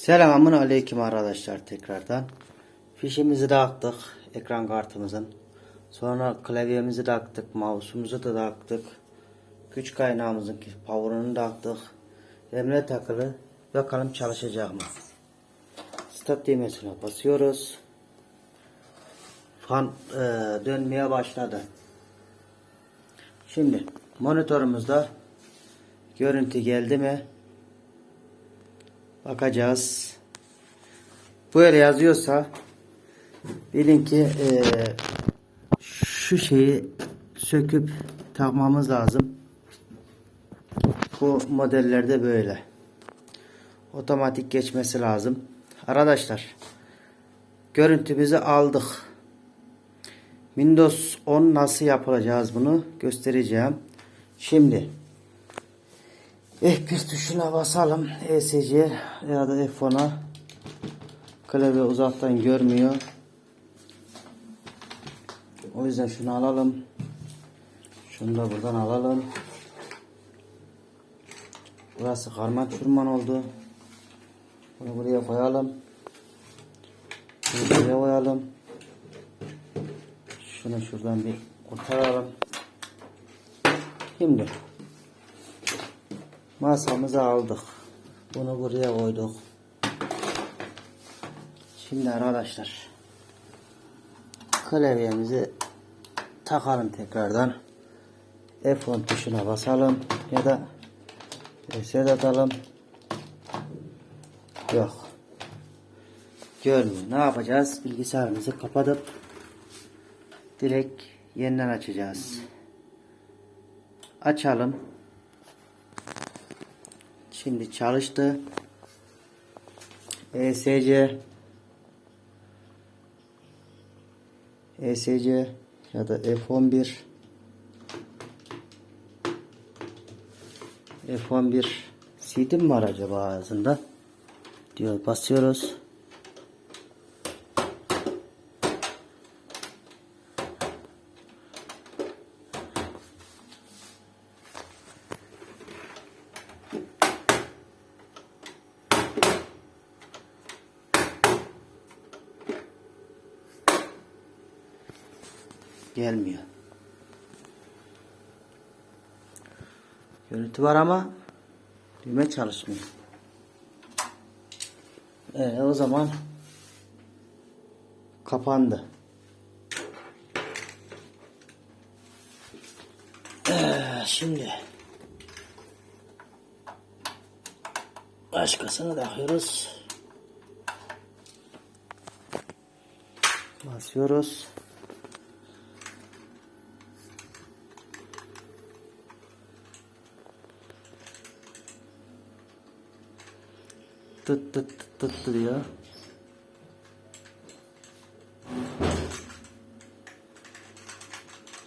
Selamun aleyküm arkadaşlar tekrardan. Fişimizi taktık ekran kartımızın. Sonra klavyemizi taktık, mouse'umuzu da taktık. Güç kaynağımızın power'ını taktık. Emre takılı. Bakalım çalışacak mı? Start düğmesine basıyoruz. Fan e, dönmeye başladı. Şimdi monitörümüzde görüntü geldi mi? Bakacağız. Böyle yazıyorsa bilin ki eee, şu şeyi söküp takmamız lazım. Bu modellerde böyle. Otomatik geçmesi lazım. Arkadaşlar görüntümüzü aldık. Windows 10 nasıl yapacağız bunu göstereceğim. Şimdi F1 tuşuna basalım. ESC ya da F10'a. Klavye uzaktan görmüyor. O yüzden şunu alalım. Şunu da buradan alalım. Burası karman çurman oldu. Bunu buraya koyalım. Bunu buraya koyalım. Şunu şuradan bir kurtaralım. Şimdi masamızı aldık. Bunu buraya koyduk. Şimdi arkadaşlar klavyemizi takalım tekrardan. F10 tuşuna basalım ya da reset atalım. Yok. Görmüyor. Ne yapacağız? Bilgisayarımızı kapatıp direkt yeniden açacağız. Açalım. Şimdi çalıştı. ESC ESC ya da F11 F11 CD mi var acaba ağzında? Diyor basıyoruz. Gelmiyor. Görüntü var ama düğme çalışmıyor. Evet o zaman kapandı. Ee, şimdi başkasını takıyoruz. Basıyoruz. Tıt tıt tıt tıt diyor.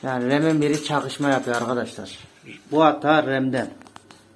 Yani RAM'in biri çakışma yapıyor arkadaşlar. Bu hata RAM'den.